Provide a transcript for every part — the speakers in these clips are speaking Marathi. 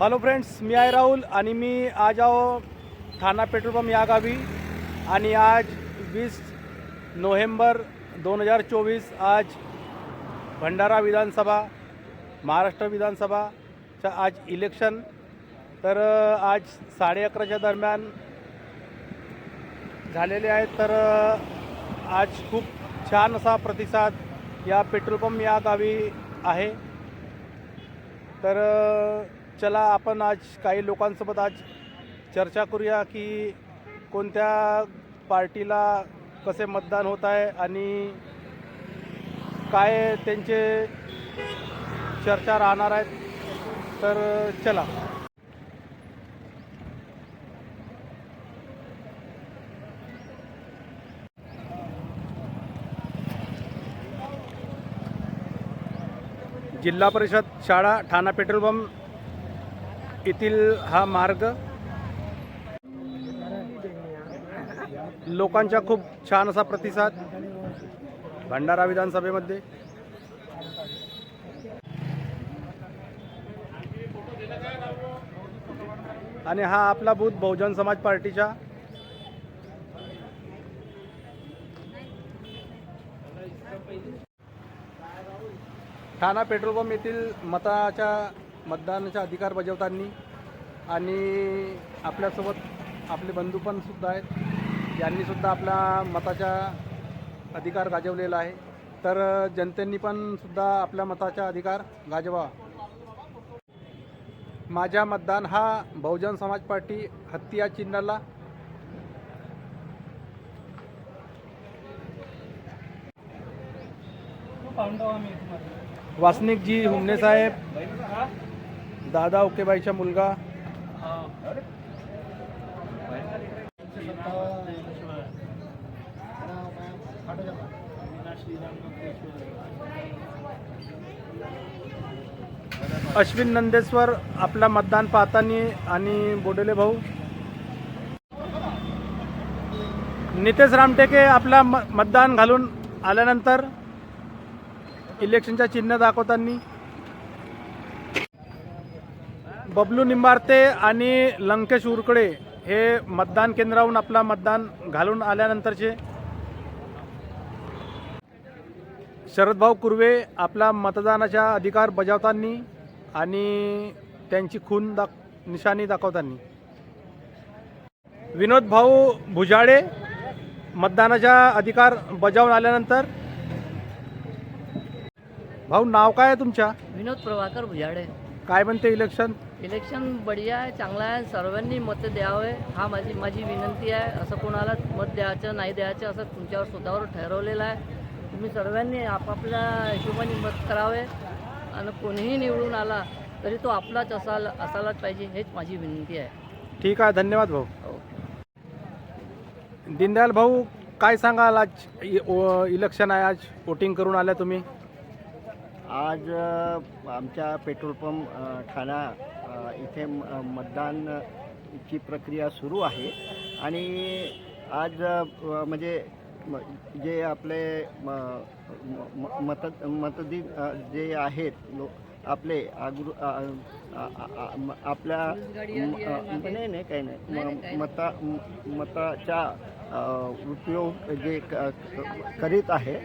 हॅलो फ्रेंड्स मी आहे राहुल आणि मी आज आहो ठाणा पेट्रोल पंप या गावी आणि आज वीस नोव्हेंबर दोन हजार चोवीस आज भंडारा विधानसभा महाराष्ट्र विधानसभाचं आज इलेक्शन तर आज साडे अकराच्या दरम्यान झालेले आहेत. तर आज खूप छान असा प्रतिसाद या पेट्रोल पंप या गावी आहे. तर चला आपण आज काही लोकांसोबत आज चर्चा करूया की कोणत्या पार्टीला कसे मतदान होत आहे आणि काय त्यांचे चर्चा राहणार आहेत. तर चला. जिल्हा परिषद शाळा ठाणा पेट्रोल पंप. येथील हा मार्ग लोकांचा खूप छान असा प्रतिसाद भंडारा विधानसभेमध्ये. आणि हा आपला बूथ बहुजन समाज पार्टीचा ठाणा पेट्रोल पंप येथील मताच्या मतदानाचा अधिकार बजावताना आणि आपल्यासोबत आपले बंधू पण सुद्धा आहेत. यांनी सुद्धा आपला मताचा अधिकार गाजवलेला आहे. तर जनतेने पण सुद्धा आपल्या मताचा अधिकार गाजवा माझा मतदान हा बहुजन समाज पार्टी हत्ती या चिन्हाला. वासनिकजी हुमने साहेब. दादा उकेबाईचा मुलगा. अश्विन नंदेश्वर आपला मतदान पाहताना आणि बोडेले भाऊ. नितेश रामटेके आपला म मतदान घालून आल्यानंतर इलेक्शनच्या चिन्ह दाखवताना बबलू निंबारते आणि लंकेश उरकडे हे मतदान केंद्रावरून आपला मतदान घालून आल्यानंतरचे शरदभाऊ कुर्वे आपला मतदानाचा अधिकार बजावताना आणि त्यांची खून दाख निशाणी दाखवताना. विनोद भाऊ भुजाडे मतदानाचा अधिकार बजावून आल्यानंतर भाऊ नाव काय आहे तुमच्या? विनोद प्रभाकर भुजाडे. काय म्हणते इलेक्शन? इलेक्शन बढिया आहे चांगलं आहे सर्वांनी मत द्यावे हा माझी माझी विनंती आहे. असं कोणाला मत द्यायचं नाही द्यायचं असं तुमच्यावर स्वतःवर ठरवलेलं आहे. तुम्ही सर्वांनी आपापल्या हिशोबाने मत करावे आणि कोणीही निवडून आला तरी तो आपलाच असायला असायलाच पाहिजे हेच माझी विनंती आहे. ठीक आहे धन्यवाद भाऊ. हो. दीनदयाल भाऊ काय सांगाल आज? इलेक्शन आहे आज वोटिंग करून आल्या तुम्ही? आज आमच्या पेट्रोल पंप ठाणा इथे म- मतदान ची प्रक्रिया सुरू आहे. आणि आज म्हणजे म- जे आपले म- म- मत मतदी जे आहेत लो आपले आगृ आपल्या नाही नाही काही नाही, म- मता मताचा उपयोग जे क- करीत आहे.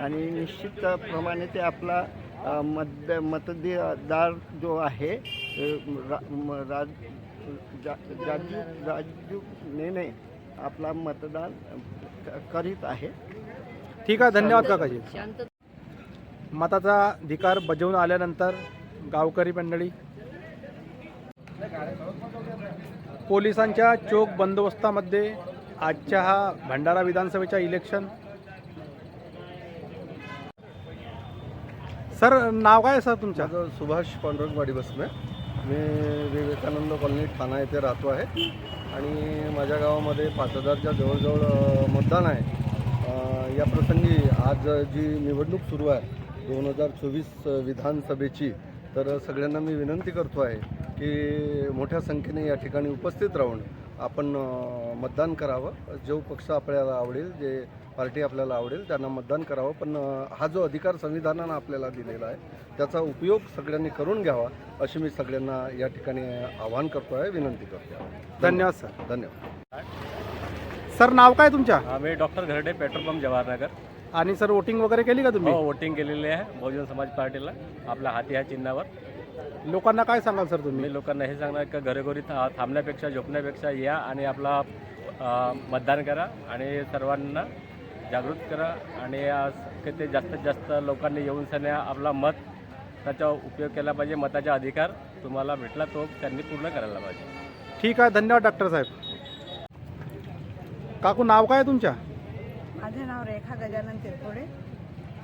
आणि निश्चित प्रमाणे ते आपला मत मतदार जो आहे रा- म- राज जा- राजू राजू नेने आपला मतदान करीत आहे. ठीक आहे धन्यवाद काकाजी. मताचा अधिकार बजावून आल्यानंतर गावकरी मंडळी पोलिसांच्या चोख बंदोबस्तामध्ये आजच्या हा भंडारा विधानसभेच्या इलेक्शन सर नाव काय आहे सर तुमचं? माझं सुभाष पांडुरंगवाडी वाडी मी विवेकानंद कॉलनी ठाणा येथे राहतो आहे. आणि माझ्या गावामध्ये पाच हजारच्या जवळजवळ अ, मतदान आहे. या प्रसंगी आज जी निवडणूक सुरू आहे दोन हजार चोवीस विधानसभेची तर सगळ्यांना मी विनंती करतो आहे की मोठ्या संख्येने या ठिकाणी उपस्थित राहून आपण मतदान करावं. जो पक्ष आपल्याला आवडेल जे पार्टी आपल्याला आवडेल त्यांना मतदान करावं. पण हा जो अधिकार संविधानानं आपल्याला दिलेला आहे त्याचा उपयोग सगळ्यांनी करून घ्यावा अशी मी सगळ्यांना या ठिकाणी आवाहन करतो आहे विनंती करतो आहे धन्यवाद सर. धन्यवाद. सर नाव काय तुमच्या? आम्ही doctor Gharde petrol pump Jawaharnagar. आणि सर वोटिंग वगैरे केली का तुम्ही? हो वोटिंग केलेली आहे बहुजन समाज पार्टीला आपल्या हाती ह्या चिन्हावर. लोकांना काय सांगाल सर तुम्ही? मी लोकांना हे सांगणार की घरोघरी था थांबण्यापेक्षा झोपण्यापेक्षा या आणि आपला अ, मतदान करा आणि सर्वांना जागृत करा आणि आज की ते जास्तीत जास्त लोकांनी येऊन सण्या आपला मत त्याचा उपयोग केला पाहिजे. मताचा अधिकार तुम्हाला भेटला तो त्यांनी पूर्ण करायला पाहिजे. ठीक आहे धन्यवाद डॉक्टर साहेब. काकू नाव काय आहे तुमच्या? माझे नाव रेखा गजानन तिरपुडे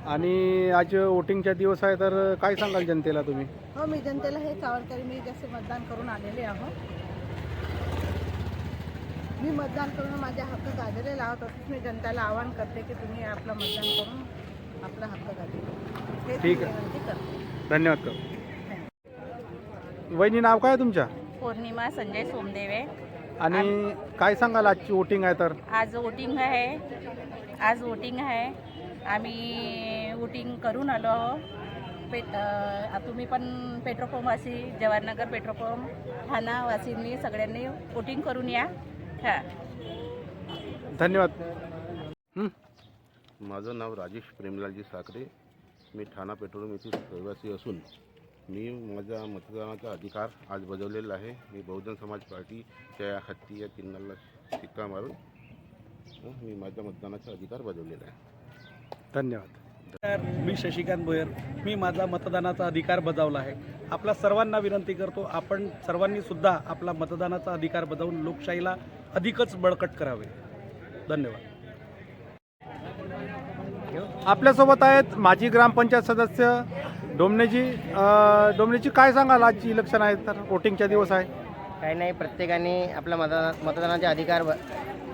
आणि आज वोटिंगचा दिवस आहे तर काय सांगाल जनतेला तुम्ही? हो मी जनतेला हे सावरकरी मी जसे मतदान करून आलेले आहो मी मतदान करून माझे हक्क गाजलेला आहोत तसंच मी जनतेला आवाहन करते की तुम्ही आपलं मतदान करून आपला हक्क गाजवा. हे ठीक आहे. धन्यवाद कर वहिनी नाव काय आहे तुमच्या? पौर्णिमा संजय सोमदेवे. आणि काय सांगाल आजची वोटिंग आहे तर? आज वोटिंग आहे. आज वोटिंग आहे. आम्ही वोटिंग करून आलो आहो पेट अ, तुम्ही पण पेट्रोल पंपवासी जवाहरनगर पेट्रोल पंप ठाणा वासींनी सगळ्यांनी वोटिंग करून या. हां. धन्यवाद. हं? माझं नाव राजेश प्रेमलालजी साखरे. मी ठाणा पेट्रोल येथील रहिवासी असून मी माझा मतदानाचा अधिकार आज बजावलेला आहे. मी बहुजन समाज पार्टीच्या या हत्ती या चिन्हाला शिक्का मारून मी माझा मतदानाचा अधिकार बजावलेला आहे. धन्यवाद. मी शशिकांत भोयर. मी माझा मतदानाचा अधिकार बजावला आहे. आपल्या सर्वांना विनंती करतो आपण सर्वांनी सुद्धा आपला मतदानाचा अधिकार बजावून लोकशाहीला अधिकच बळकट करावे. धन्यवाद. आपल्यासोबत आहेत माजी ग्रामपंचायत सदस्य डोमनेजी डोमनेजी काय सांगाल? आजची इलेक्शन आहे तर वोटिंगचा दिवस आहे. काही नाही प्रत्येकाने आपला मतदाना मतदानाचे अधिकार ब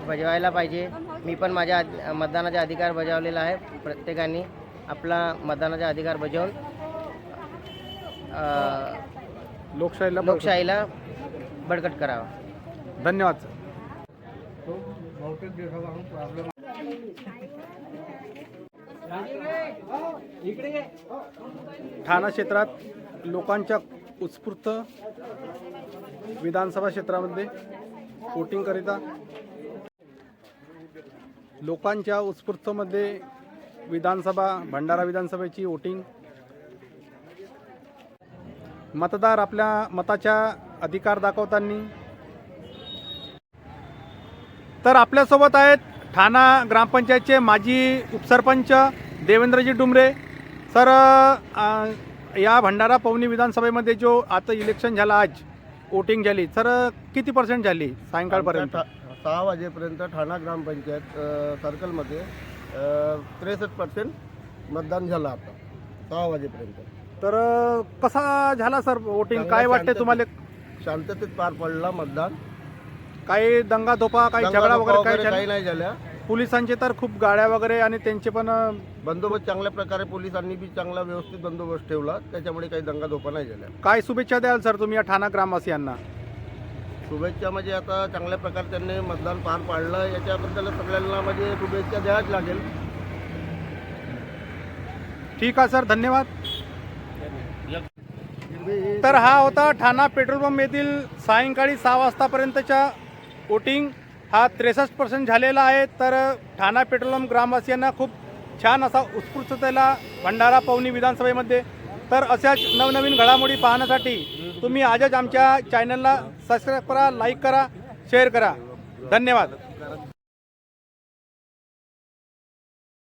बजावायला पाहिजे. मी पण माझ्या मतदानाचा अधिकार बजावलेला आहे प्रत्येकाने आपला मतदानाचा अधिकार बजावून लोकशाहीला. लोकशाहीला बळकट करावा धन्यवाद सर ठाणा क्षेत्रात लोकांच्या उत्स्फूर्त विधानसभा क्षेत्रामध्ये वोटिंगकरिता लोकांच्या उत्स्फूर्तमध्ये विधानसभा भंडारा विधानसभेची वोटिंग मतदार आपल्या मताच्या अधिकार दाखवताना. तर आपल्यासोबत आहेत ठाणा ग्रामपंचायतचे माजी उपसरपंच देवेंद्रजी डुमरे. सर या भंडारा पवनी विधानसभेमध्ये जो आता इलेक्शन झाला आज वोटिंग झाली. सर किती पर्सेंट झाली सायंकाळपर्यंत? सहा वाजेपर्यंत ठाणा ग्रामपंचायत सर्कलमध्ये त्रेसष्ट पर्सेंट मतदान झालं आता सहा वाजेपर्यंत. तर अ, कसा झाला सर वोटिंग काय वाटते तुम्हाला? शांततेत पार पडला मतदान. काही दंगा धोपा काही झगडा वगैरे काही झाला? नाही झाल्या. पोलिसांचे तर खूप गाड्या वगैरे आणि त्यांचे पण अ, बंदोबस्त चांगल्या प्रकारे पोलिसांनी बी चांगला व्यवस्थित बंदोबस्त ठेवला. त्याच्यामुळे काही दंगाधोपा नाही झाल्या. काय शुभेच्छा द्याल सर तुम्ही या ठाणा ग्रामवासियांना? शुभेच्छा म्हणजे आता चांगल्या प्रकारे त्यांनी मतदान पार पाडलं. याच्याबद्दल सगळ्यांना म्हणजे शुभेच्छा द्यायच लागेल. ठीक आहे सर. धन्यवाद. तर हा होता ठाणा पेट्रोल पंप येथील सायंकाळी सहा वाजतापर्यंतच्या वोटिंग. हा त्रेसष्ट पर्सेंट झालेला आहे. तर ठाणा पेट्रोल पंप ग्रामवासियांना खूप छान असा उत्स्फूर्ततेला भंडारा पवनी विधानसभेमध्ये. तर अशाच नवनवीन घडामोडी पाहण्यासाठी तुम्ही आजच आमच्या चॅनलला सबस्क्राईब करा लाईक करा शेअर करा. धन्यवाद.